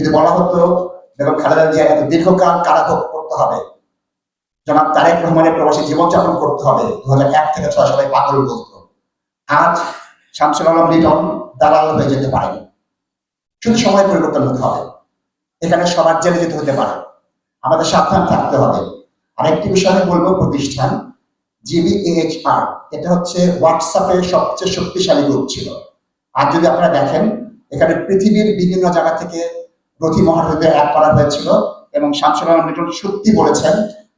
যদি বলা হতো বেগম খালেদা জিয়া এত দীর্ঘকাল কারাভোগ করতে হবে। জনাব তারেক রহমানের প্রবাসী জীবনযাপন করতে হবে। দু হাজার এক থেকে ছয় সবাই পাগল বলতো। আজ শামসুল আলম লিটন দালাল হয়ে যেতে পারে। শুধু সময় পরিবর্তন হতে হবে। এখানে সবার জেলে যেতে হতে পারে। আমাদের সাবধান থাকতে হবে। আর একটি বিষয় বলব, প্রতিষ্ঠান জিবিএইচআর এটা হচ্ছে হোয়াটসঅ্যাপের সবচেয়ে শক্তিশালী গ্রুপ ছিল। আর যদি আপনারা দেখেন, এখানে পৃথিবীর বিভিন্ন জায়গা থেকে রথি মহারথীদের অ্যাড করা হয়েছিল এবং শামসুল আলম লিটন সত্যি বলেছেন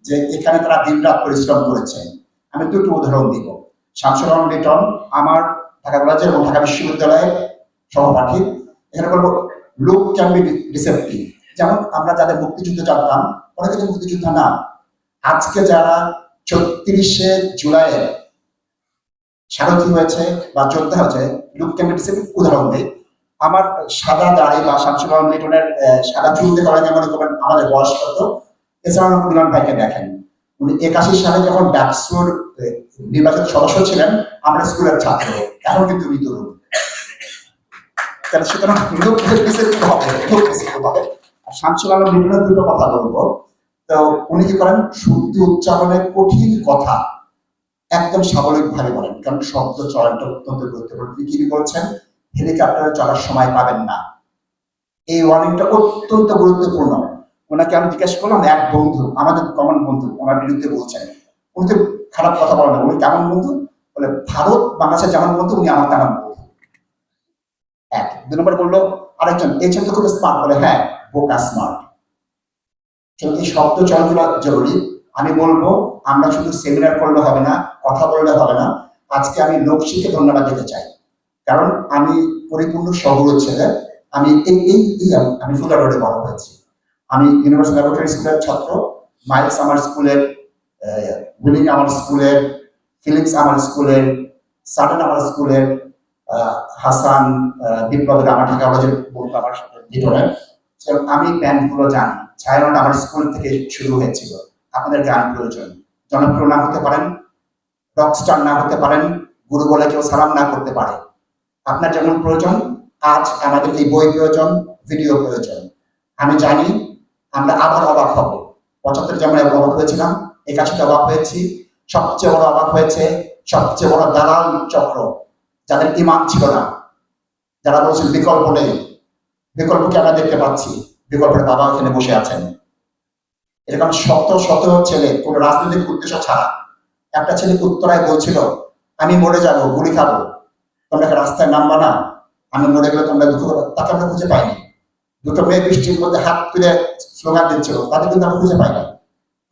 যে এখানে তারা দিনরাত পরিশ্রম করেছেন আমি দুটো উদাহরণ দিব। শামসুল আলম লিটন আমার ঢাকা কলেজের এবং ঢাকা বিশ্ববিদ্যালয়ের সহপাঠী। এখানে বলব লুক ক্যান বি রিসেপ্টিভ যেমন আমরা যাদের মুক্তিযুদ্ধ জানতাম অনেকে তো মুক্তিযুদ্ধ না। আজকে যারা ছত্রিশে জুলাইয়ে সারথি হয়েছে বা যোদ্ধা হয়েছে লুক ক্যান বি রিসেপ্টিভ উদাহরণ দিই। আমার সাদা দাড়ি বা শামসুল আলম লিটনের সাদা চুল দেখে অনেকে মনে করবেন আমাদের বয়স কত এছাড়া মিলন ভাইকে দেখেন। উনি একাশি সালে যখন ডাকসুর আহ, নির্বাচিত সদস্য ছিলেন আমরা স্কুলের ছাত্র এখন কিন্তু তরুণ। তাহলে সুতরাং লোক রিসেপ্টিভ হবে লোক হবে। আর শামসুল আলম লিটনের দুটো কথা বলব। তো উনি কি করেন? শুদ্ধ উচ্চারণের কঠিন কথা একদম স্বাভাবিক ভাবে বলেন কারণ শব্দ চয়নটা অত্যন্ত গুরুত্বপূর্ণ। তিনি কি বলছেন? হেলিকপ্টারে চলার সময় পাবেন না। এই ওয়ার্নিংটা অত্যন্ত গুরুত্বপূর্ণ। ওনাকে আমি জিজ্ঞেস করলাম, এক বন্ধু, আমাদের কমন বন্ধু, ওনার বিরুদ্ধে বলছেন। উনি তো খারাপ কথা বলেন উনি কেমন বন্ধু? বলে, ভারত বাংলাদেশের যেমন বন্ধু, উনি আমার তেমন বন্ধু। এক। দুই নম্বর বলল, আরেকজন, এই ছেলে তো খুব স্মার্ট বলে হ্যাঁ বোকা স্মার্ট এই শব্দ চয়নগুলো জরুরি। আমি বলব, আমরা শুধু সেমিনার করলে হবে না, কথা বললে হবে না। আজকে আমি লোকশিকে ধন্যবাদ দিতে চাই। কারণ আমি পরিপূর্ণ শহর ছেলে। আমি এই আমি- ফুলা রোডে বড় হয়েছি। আমি ইউনিভার্সিটি ল্যাবরেটরি স্কুলের ছাত্র মাইলস আমার স্কুলের উইলিং আমার স্কুলের ফিলিক্স আমার স্কুলের সাডেন আমার স্কুলের হাসান বিপ্লবের আমার ঢাকা কলেজের বন্ধু আমার ভিতরে। আমি ব্যান্ডগুলো জানি। ছায়ানট আমার স্কুল থেকে শুরু হয়েছিল। আপনাদের গান প্রয়োজন। জনপ্রিয় না হতে পারেন রকস্টার না হতে পারেন, গুরু বলে কেউ সালাম না করতে পারে। আপনার যেমন প্রয়োজন, আজ আমাদের এই বই প্রয়োজন ভিডিও প্রয়োজন। আমি জানি আমরা আবার অবাক হব। পঁচাত্তর যেমন অবাক হয়েছিলাম একাশিতে অবাক হয়েছি। সবচেয়ে বড় অবাক হয়েছে, সবচেয়ে বড় দালাল চক্র, যাদের ইমান ছিল না। যারা বলছেন বিকল্প নেই। বিকল্পকে আমরা দেখতে পাচ্ছি? বিকল্পের বাবা এখানে বসে আছেন। এরকম শত শত ছেলে, কোন রাজনৈতিক উদ্দেশ্য ছাড়া। একটা ছেলে উত্তরায় বলছিল, আমি মরে যাব, গুলি খাব। তোমরা রাস্তায় নামবা না। আমি মরে গেলে তোমরা দুঃখ করবে তাকে আমরা খুঁজে পাইনি। দুটো মেয়ে বৃষ্টির মধ্যে হাত তুলে স্লোগান দিচ্ছিল তাদের কিন্তু আমরা খুঁজে পাইনি।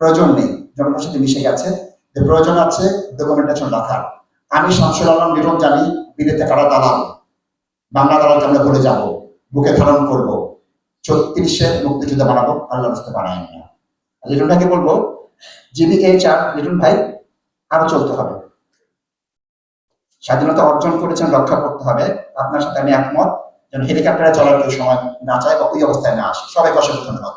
প্রয়োজন নেই, জনগণের সাথে মিশে গেছে। যে প্রয়োজন আছে ডকুমেন্টেশন রাখার আমি শামসুল আলম নিরম জানি, বিলেতে কারা দালাল। বাংলা দালালকে আমরা ভরে যাব, বুকে ধারণ করব। ছত্রিশে মুক্তিযুদ্ধ বানাবো আল্লাহ রাস্তা বানাই না। লিটন ভাইকে বলব, যিনি এই চার লিটন ভাই, আরও চলতে হবে। স্বাধীনতা অর্জন করেছেন, রক্ষা করতে হবে। আপনার সাথে আমি একমত। যেন হেলিকপ্টারে চলার কেউ সময় না চায় বা ওই অবস্থায় না আসে। সবাই অসংখ্য ধন্যবাদ।